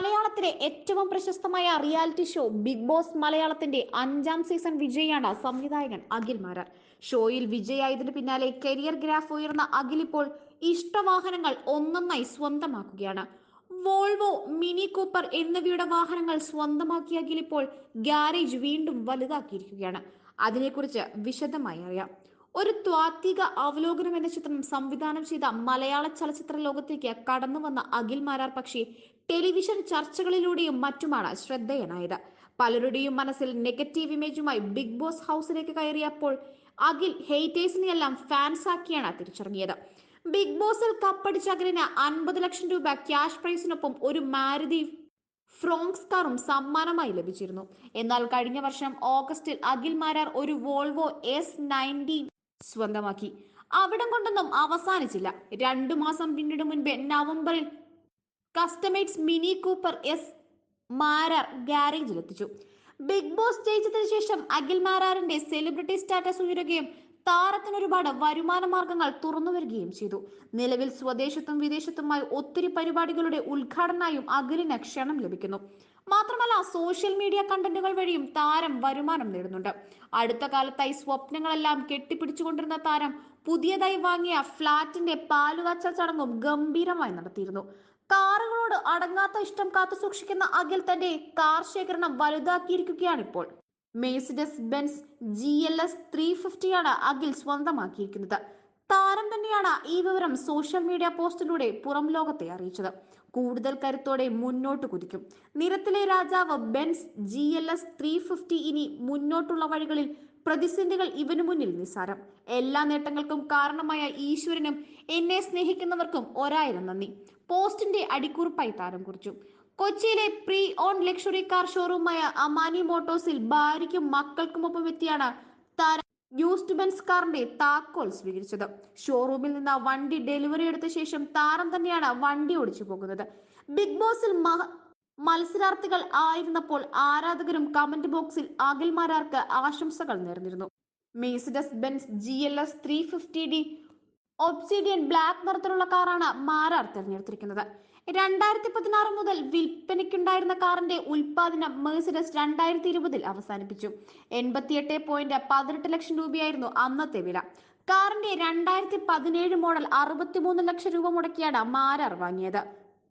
മലയാളത്തിലെ ഏറ്റവും പ്രശസ്തമായ റിയാലിറ്റി ഷോ ബിഗ് ബോസ് മലയാളത്തിന്റെ അഞ്ചാം സീസൺ വിജയിയാണ് സംവിധായകൻ അഖിൽ മാരാർ. ഷോയിൽ വിജയായതിനു പിന്നാലെ കരിയർ ഗ്രാഫ് ഉയർന്ന അഖിൽ ഇപ്പോൾ ഇഷ്ടവാഹനങ്ങൾ ഒന്നൊന്നായി സ്വന്തമാക്കുകയാണ്. വോൾവോ മിനി കൂപ്പർ എന്നിവയുടെ വാഹനങ്ങൾ സ്വന്തമാക്കിയ അഖിൽ ഇപ്പോൾ ഗ്യാരേജ് വീണ്ടും വലുതാക്കിയിരിക്കുകയാണ്. അതിനെക്കുറിച്ച് വിശദമായി അറിയാം. ഒരു ത്വാത്വിക അവലോകനം എന്ന ചിത്രം സംവിധാനം ചെയ്ത മലയാള ചലച്ചിത്ര ലോകത്തേക്ക് കടന്നു വന്ന അഖിൽ മാരാർ പക്ഷേ ടെലിവിഷൻ ചർച്ചകളിലൂടെയും മറ്റുമാണ് ശ്രദ്ധേയനായത്. പലരുടെയും മനസ്സിൽ നെഗറ്റീവ് ഇമേജുമായി ബിഗ് ബോസ് ഹൗസിലേക്ക് കയറിയപ്പോൾ അഖിൽ ഹെയ്റ്റേഴ്സിനെയെല്ലാം ഫാൻസ് ആക്കിയാണ് തിരിച്ചറിഞ്ഞത്. ബിഗ് ബോസിൽ കപ്പടിച്ച അഖിലിന് അൻപത് ലക്ഷം രൂപ ക്യാഷ് പ്രൈസിനൊപ്പം ഒരു മാരുതി ഫ്രോങ്സ് കാറും സമ്മാനമായി ലഭിച്ചിരുന്നു. എന്നാൽ കഴിഞ്ഞ വർഷം ഓഗസ്റ്റിൽ അഖിൽ മാരാർ ഒരു വോൾവോ എസ് നയന്റീൻ സ്വന്തമാക്കി. അവിടം കൊണ്ടൊന്നും അവസാനിച്ചില്ല. രണ്ടു മാസം പിന്നീട് മുൻപേ നവംബറിൽ customised Mini Cooper S Marar ഗ്യാരേജിലെത്തിച്ചു Big Boss ജയിച്ചതിനു ശേഷം അഖിൽ മാരാറിന്റെ സെലിബ്രിറ്റി സ്റ്റാറ്റസ് ഉയരുകയും താരത്തിന് ഒരുപാട് വരുമാന മാർഗങ്ങൾ തുറന്നു വരികയും ചെയ്തു. നിലവിൽ സ്വദേശത്തും വിദേശത്തുമായി ഒത്തിരി പരിപാടികളുടെ ഉദ്ഘാടനമായും അഖിലിന് ക്ഷണം ലഭിക്കുന്നു. മാത്രമല്ല സോഷ്യൽ മീഡിയ കണ്ടന്റുകൾ വഴിയും താരം വരുമാനം നേടുന്നുണ്ട്. അടുത്ത കാലത്തായി സ്വപ്നങ്ങളെല്ലാം കെട്ടിപ്പിടിച്ചുകൊണ്ടിരുന്ന താരം പുതിയതായി വാങ്ങിയ ഫ്ളാറ്റിന്റെ പാലുകാച്ച ചടങ്ങും ഗംഭീരമായി നടത്തിയിരുന്നു. കാറുകളോട് അടങ്ങാത്ത ഇഷ്ടം കാത്തു സൂക്ഷിക്കുന്ന അഖിൽ തന്റെ കാർ ശേഖരണം വലുതാക്കിയിരിക്കുകയാണ് ഇപ്പോൾ Mercedes Benz G L S three ഫിഫ്റ്റിയാണ് Akhil സ്വന്തമാക്കിയിരിക്കുന്നത്. തന്നെയാണ് ഈ വിവരം സോഷ്യൽ മീഡിയ പോസ്റ്റിലൂടെ പുറം ലോകത്തെ അറിയിച്ചത്. കൂടുതൽ കരുത്തോടെ മുന്നോട്ട് കുതിക്കും. നിരത്തിലെ രാജാവ് Benz G L S three fifty ഇനി മുന്നോട്ടുള്ള വഴികളിൽ പ്രതിസന്ധികൾ ഇവനു മുന്നിൽ നിസ്സാരം. എല്ലാ നേട്ടങ്ങൾക്കും കാരണമായ ഈശ്വരനും എന്നെ സ്നേഹിക്കുന്നവർക്കും ഒരായിരം നന്ദി. പോസ്റ്റിന്റെ അടിക്കുറിപ്പായി താരം കുറിച്ചു. കൊച്ചിയിലെ പ്രീ ഓൺ ലക്ഷറി കാർ ഷോറൂമായ അമാനി മോട്ടോഴ്സിൽ ഭാര്യയ്ക്കും മക്കൾക്കുമൊപ്പം എത്തിയാണ് താരം യൂസ്ഡ് ബെൻസ് കാറിന്റെ താക്കോൽ സ്വീകരിച്ചത്. ഷോറൂമിൽ നിന്ന് വണ്ടി ഡെലിവറി എടുത്ത ശേഷം താരം തന്നെയാണ് വണ്ടി ഓടിച്ചു പോകുന്നത്. ബിഗ് ബോസിൽ മത്സരാർത്ഥികൾ ആയിരുന്നപ്പോൾ ആരാധകരും കമന്റ് ബോക്സിൽ അഖിൽമാരാർക്ക് ആശംസകൾ നേർന്നിരുന്നു. Mercedes Benz G L S three fifty D obsidian black നിറത്തിലുള്ള കാറാണ് മാരാർ തിരഞ്ഞെടുത്തിരിക്കുന്നത്. രണ്ടായിരത്തി പതിനാറ് മുതൽ വിൽപ്പനയ്ക്കുണ്ടായിരുന്ന കാറിന്റെ ഉൽപാദനം മേഴ്സിഡസ് രണ്ടായിരത്തി ഇരുപതിൽ അവസാനിപ്പിച്ചു. എൺപത്തിയെട്ട് പോയിന്റ് പതിനെട്ട് ലക്ഷം രൂപയായിരുന്നു അന്നത്തെ വില. കാറിന്റെ രണ്ടായിരത്തി പതിനേഴ് മോഡൽ അറുപത്തിമൂന്ന് ലക്ഷം രൂപ മുടക്കിയാണ് മാരാർ വാങ്ങിയത്.